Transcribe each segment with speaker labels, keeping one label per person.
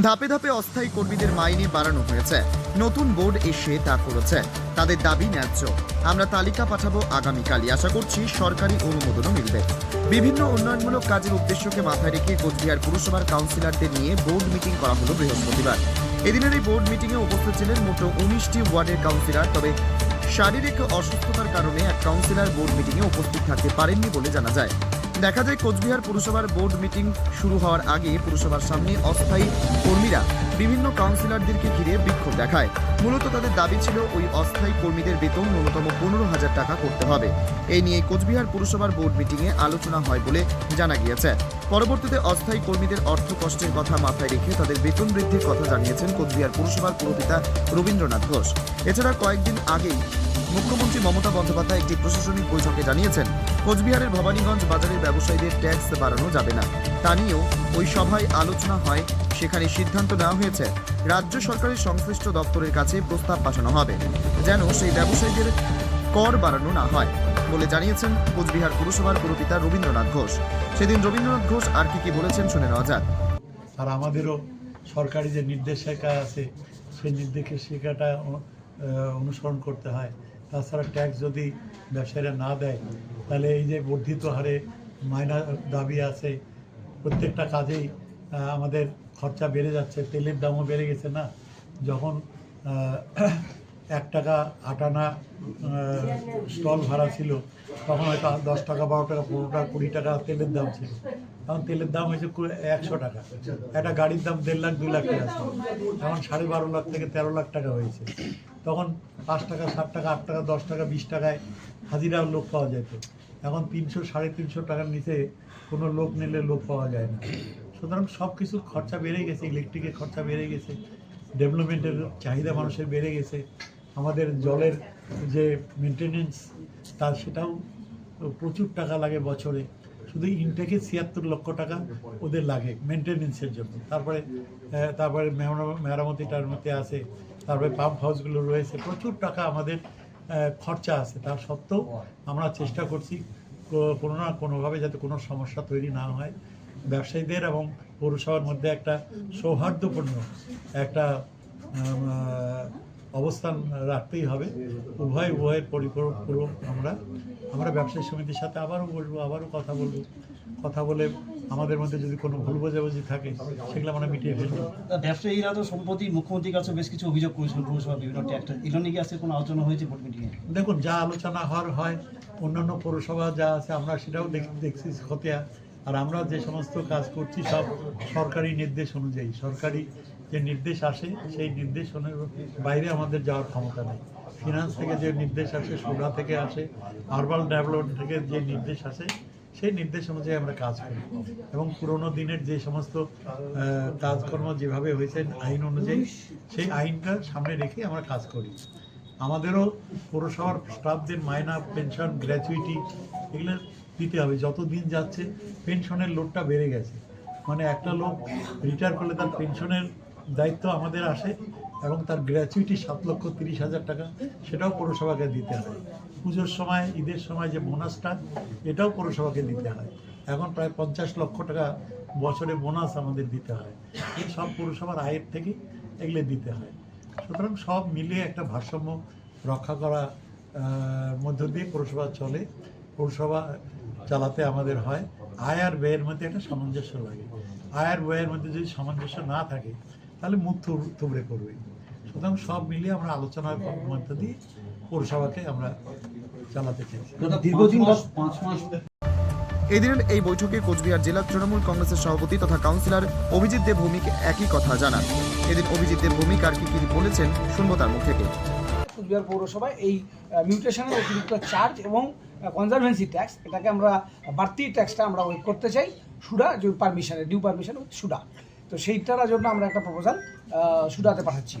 Speaker 1: ধাপে ধাপে অস্থায়ী কর্মীদের মাইনে বাড়ানো হয়েছে। নতুন বোর্ড এসে তা করেছে। তাদের দাবি ন্যায্য। আমরা তালিকা পাঠাবো আগামীকালই। আশা করছি সরকারি অনুমোদনও মিলবে। বিভিন্ন উন্নয়নমূলক কাজের উদ্দেশ্যকে মাথায় রেখে কোচবিহার পুরসভার কাউন্সিলরদের নিয়ে বোর্ড মিটিং করা হলো বৃহস্পতিবার। এদিনের এই বোর্ড মিটিংয়ে উপস্থিত ছিলেন মোট উনিশটি ওয়ার্ডের কাউন্সিলর। তবে শারীরিক অসুস্থতার কারণে এক কাউন্সিলর বোর্ড মিটিংয়ে উপস্থিত থাকতে পারেননি বলে জানা যায়। দেখা যায়, কোচবিহার পুরসভার বোর্ড মিটিং শুরু হওয়ার আগে পুরসভার সামনে অস্থায়ী কর্মীরা বিভিন্ন কাউন্সিলরদেরকে ঘিরে বিক্ষোভ দেখায়। মূলত তাদের দাবি ছিল, ওই অস্থায়ী কর্মীদের বেতন ন্যূনতম পনেরো হাজার টাকা করতে হবে। এই নিয়ে কোচবিহার পুরসভার বোর্ড মিটিংয়ে আলোচনা হয় বলে জানা গিয়েছে। পরবর্তীতে অস্থায়ী কর্মীদের অর্থ কষ্টের কথা মাথায় রেখে তাদের বেতন বৃদ্ধির কথা জানিয়েছেন কোচবিহার পুরসভার পুরপিতা রবীন্দ্রনাথ ঘোষ। এছাড়া কয়েকদিন আগেই মুখ্যমন্ত্রী মমতা বন্দ্যোপাধ্যায় একটি প্রশাসনিক বৈঠকে জানিয়েছেন, কোচবিহারের ভবানীগঞ্জ বাজারের ব্যবসায়ীদের ট্যাক্স বাড়ানো যাবে না। তা নিয়েও ওই সভায় আলোচনা হয়, সেখানে সিদ্ধান্ত নেওয়া হয়েছে, রাজ্য সরকারের সংশ্লিষ্ট দপ্তরের কাছে প্রস্তাব পাঠানো হবে, যেন সেই ব্যবসায়ীদের কর বাড়ানো না হয় বলে জানিয়েছেন কোচবিহার পুরসভার পুরপিতা রবীন্দ্রনাথ ঘোষ। সেদিন রবীন্দ্রনাথ ঘোষ আর কি কি বলেছেন শুনে নেওয়া যাক।
Speaker 2: আর আমাদেরও সরকারি যে নির্দেশিকা আছে, সেই নির্দেশিকাটা অনুসরণ করতে হয়। তাছাড়া ট্যাক্স যদি ব্যবসায়ীরা না দেয়, তাহলে এই যে বর্ধিত হারে মাইনা দাবি আছে, প্রত্যেকটা কাজেই আমাদের খরচা বেড়ে যাচ্ছে, তেলের দামও বেড়ে গেছে না? যখন এক টাকা আটানা স্টল ভাড়া ছিল। তখন হয়তো দশ টাকা, বারো টাকা, পনেরো টাকা, কুড়ি টাকা তেলের দাম ছিল। এখন তেলের দাম হয়েছে একশো টাকা। একটা গাড়ির দাম দেড় লাখ, দুই লাখ টাকা ছিল। এখন সাড়ে বারো লাখ থেকে তেরো লাখ টাকা হয়েছে। তখন পাঁচ টাকা, সাত টাকা, আট টাকা, দশ টাকা, বিশ টাকায় হাজিরা লোক পাওয়া যেত। এখন তিনশো, সাড়ে তিনশো টাকার নিচে কোনো লোক নিলে লোক পাওয়া যায় না। সুতরাং সব কিছুর খরচা বেড়ে গেছে ইলেকট্রিকের খরচা বেড়ে গেছে ডেভেলপমেন্টের চাহিদা মানুষের বেড়ে গেছে। আমাদের জলের যে মেনটেনেন্স তার সেটাও প্রচুর টাকা লাগে বছরে। শুধু ইনটেকে ছিয়াত্তর লক্ষ টাকা ওদের লাগে মেনটেনেন্সের জন্য। তারপরে তারপরে মেরামতি টারমতি আছে, তারপরে পাম্প হাউসগুলো রয়েছে। প্রচুর টাকা আমাদের খরচা আছে। তার সত্ত্বেও আমরা চেষ্টা করছি কোনো না কোনোভাবে যাতে কোনো সমস্যা তৈরি না হয়। ব্যবসায়ীদের এবং পৌরসভার মধ্যে একটা সৌহার্দ্যপূর্ণ একটা অবস্থান রাখতেই হবে। উভয় উভয়ের পরিপূরক পুরো আমরা আমরা ব্যবসায়ী সমিতির সাথে আবারও বসবো আবারও কথা বলব। কথা বলে আমাদের মধ্যে যদি কোনো ভুল বোঝাবুঝি থাকে সেগুলো আমরা মিটিয়ে ফেলব।
Speaker 3: ব্যবসায়ীরা তো সম্প্রতি মুখ্যমন্ত্রীর কাছে বেশ কিছু অভিযোগ করেছিল পৌরসভা বিভিন্ন ট্যাক্স এগুলো নিয়ে কি আজকে কোনো আলোচনা হয়েছে বোর্ড মিটিংয়ে
Speaker 2: দেখুন যা আলোচনা হওয়ার হয় অন্যান্য পৌরসভা যা আছে আমরা সেটাও দেখ- দেখছি খতিয়া। আর আমরা যে সমস্ত কাজ করছি সব সরকারি নির্দেশ অনুযায়ী সরকারি যে নির্দেশ আসে, সেই নির্দেশ বাইরে আমাদের যাওয়ার ক্ষমতা নেই। ফিনান্স থেকে যে নির্দেশ আসে সুরা থেকে আসে আরবাল ডেভেলপমেন্ট থেকে যে নির্দেশ আসে, সেই নির্দেশ অনুযায়ী আমরা কাজ করি। এবং পুরোনো দিনের যে সমস্ত কাজকর্ম যেভাবে হয়েছে আইন অনুযায়ী, সেই আইনটা সামনে রেখে আমরা কাজ করি। আমাদেরও পৌরসভার স্টাফদের মাইনা পেনশন গ্র্যাচুইটি এগুলো দিতে হবে। যত দিন যাচ্ছে পেনশনের লোডটা বেড়ে গেছে। মানে একটা লোক রিটায়ার করলে তার পেনশনের দায়িত্ব আমাদের আসে এবং তার গ্র্যাচুইটি সাত লক্ষ তিরিশ হাজার টাকা সেটাও পৌরসভাকে দিতে হয়। পুজোর সময়, ঈদের সময় যে বোনাসটা এটাও পৌরসভাকে দিতে হয়। এখন প্রায় পঞ্চাশ লক্ষ টাকা বছরে বোনাস আমাদের দিতে হয়। এই সব পৌরসভার আয়ের থেকে এগুলো দিতে হয়। সুতরাং সব মিলিয়ে একটা ভারসাম্য রক্ষা করা মধ্য দিয়ে পৌরসভা চলে, পৌরসভা চালাতে আমাদের হয়। আয় আর ব্যয়ের মধ্যে একটা সামঞ্জস্য লাগে। আয় আর ব্যয়ের মধ্যে যদি সামঞ্জস্য না থাকে তাহলে মুখ থুব- থুবড়ে পড়বে সুতরাং সব মিলিয়ে আমরা আলোচনার মধ্য দিয়ে পৌরসভাকে আমরা চালাতে চাইছি
Speaker 3: দীর্ঘদিন পাঁচ মাস
Speaker 1: এদিনের এই বৈঠকে কোচবিহার জেলা তৃণমূল কংগ্রেসের সভাপতি তথা কাউন্সিলর অভিজিৎ দেব ভৌমিক একই কথা জানান। এদিন অভিজিৎ দেব ভৌমিক আর কি কি বলেছেন শুনব তার মুখ থেকে।
Speaker 4: কুচবিহার পৌরসভায় এই মিউটেশনের অতিরিক্ত চার্জ এবং কনজারভেন্সি ট্যাক্স এটাকে আমরা বাড়তি ট্যাক্সটা আমরা ওয়েট করতে চাই। সুডা যে পারমিশনে ডিউ পারমিশন সুডা। তো সেইটার জন্য আমরা একটা প্রপোজাল সুডাতে পাঠাচ্ছি।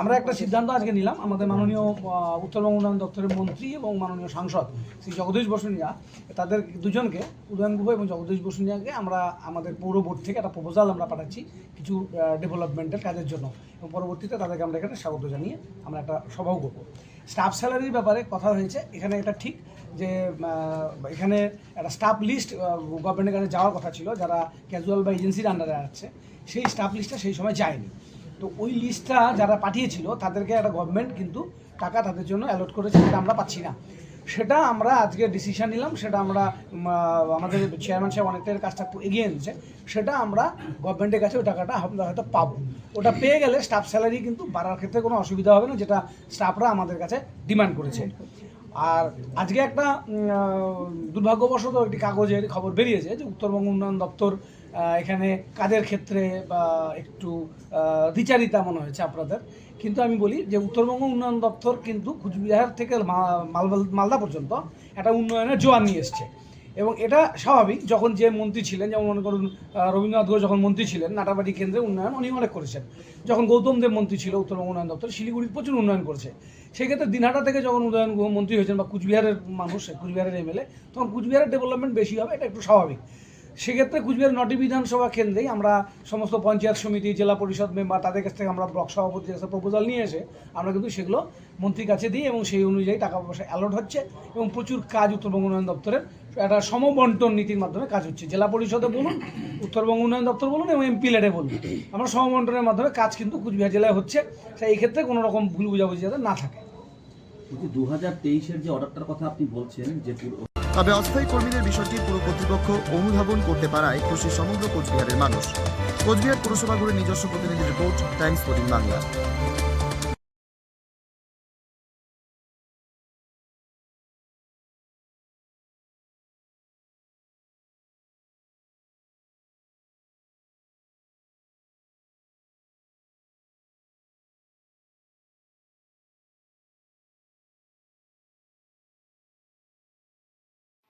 Speaker 4: আমরা একটা সিদ্ধান্ত আজকে নিলাম, আমাদের মাননীয় উত্তরবঙ্গ উন্নয়ন দপ্তরের মন্ত্রী এবং মাননীয় সাংসদ শ্রী জগদীশ বসুনিয়া, তাদের দুজনকে, উদয়ন গুহ এবং জগদীশ বসুনিয়াকে আমরা আমাদের পৌর বোর্ড থেকে একটা প্রপোজাল আমরা পাঠাচ্ছি কিছু ডেভেলপমেন্টের কাজের জন্য। এবং পরবর্তীতে তাদেরকে আমরা এখানে স্বাগত জানিয়ে আমরা একটা সভাও করব। স্টাফ স্যালারির ব্যাপারে কথা হয়েছে, এখানে এটা ঠিক যে এখানে একটা স্টাফ লিস্ট গভর্নমেন্টের কাছে যাওয়ার কথা ছিল, যারা ক্যাজুয়াল বা এজেন্সির আন্ডারে আছে, সেই স্টাফ লিস্টটা সেই সময় যায়নি। তো ওই লিস্টটা যারা পাঠিয়েছিল, তাদেরকে একটা গভর্নমেন্ট কিন্তু টাকা তাদের জন্য অ্যালট করেছে, সেটা আমরা পাচ্ছি না। সেটা আমরা আজকে ডিসিশন নিলাম, সেটা আমরা আমাদের চেয়ারম্যান সাহেব অনেকটাই কাজটা এগিয়ে এনেছে, সেটা আমরা গভর্নমেন্টের কাছে ওই টাকাটা আমরা হয়তো পাবো। ওটা পেয়ে গেলে স্টাফ স্যালারি কিন্তু বাড়ার ক্ষেত্রে কোনো অসুবিধা হবে না, যেটা স্টাফরা আমাদের কাছে ডিমান্ড করেছে। আর আজকে একটা দুর্ভাগ্যবশত একটি কাগজের খবর বেরিয়েছে যে উত্তরবঙ্গ উন্নয়ন দপ্তর এখানে কাজের ক্ষেত্রে বা একটু দ্বিচারিতা মনে হয়েছে আপনাদের। কিন্তু আমি বলি যে উত্তরবঙ্গ উন্নয়ন দপ্তর কিন্তু কুচবিহার থেকে মালদা মালদা পর্যন্ত একটা উন্নয়নের জোয়ার নিয়ে এসছে। এবং এটা স্বাভাবিক, যখন যে মন্ত্রী ছিলেন, যেমন মনে করুন রবীন্দ্রনাথ ঘোষ যখন মন্ত্রী ছিলেন, নাটাবাড়ি কেন্দ্রে উন্নয়ন উনি অনেক করেছেন। যখন গৌতম দেব মন্ত্রী ছিল উত্তরবঙ্গ উন্নয়ন দপ্তর শিলিগুড়ির প্রচুর উন্নয়ন করেছে। সেক্ষেত্রে দিনহাটা থেকে যখন উন্নয়ন মন্ত্রী হয়েছেন বা কুচবিহারের মানুষ, কুচবিহারের এমএলএ, তখন কুচবিহারের ডেভেলপমেন্ট বেশি হবে, এটা একটু স্বাভাবিক। সেক্ষেত্রে কুচবিহার নটি বিধানসভা কেন্দ্রেই আমরা সমস্ত পঞ্চায়েত সমিতি, জেলা পরিষদ মেম্বার তাদের কাছ থেকে আমরা ব্লক সভাপতির কাছে প্রপোজাল নিয়ে এসে আমরা কিন্তু সেগুলো মন্ত্রীর কাছে দিই এবং সেই অনুযায়ী টাকা পয়সা অ্যালট হচ্ছে এবং প্রচুর কাজ উত্তরবঙ্গ উন্নয়ন দপ্তরের একটা সমবন্টন নীতির মাধ্যমে কাজ হচ্ছে। জেলা পরিষদে বলুন উত্তরবঙ্গ উন্নয়ন দপ্তর বলুন এবং এমপি লেডে বলুন। আমরা সমবন্টনের মাধ্যমে কাজ কিন্তু কুচবিহার জেলায় হচ্ছে। তাই এই ক্ষেত্রে কোনো রকম ভুল বুঝাবুঝি যাতে না থাকে।
Speaker 5: দু হাজার তেইশের যে অর্ডারটার কথা আপনি বলছেন, যে
Speaker 1: তবে অস্থায়ী কর্মীদের বিষয়টি পুরো কর্তৃপক্ষ অনুধাবন করতে পারায় খুশি সমগ্র কোচবিহারের মানুষ। কোচবিহার পুরসভা ঘুরে নিজস্ব প্রতিনিধি রিপোর্ট, টাইমস বাংলা।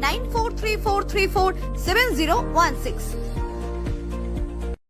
Speaker 6: 9434347016.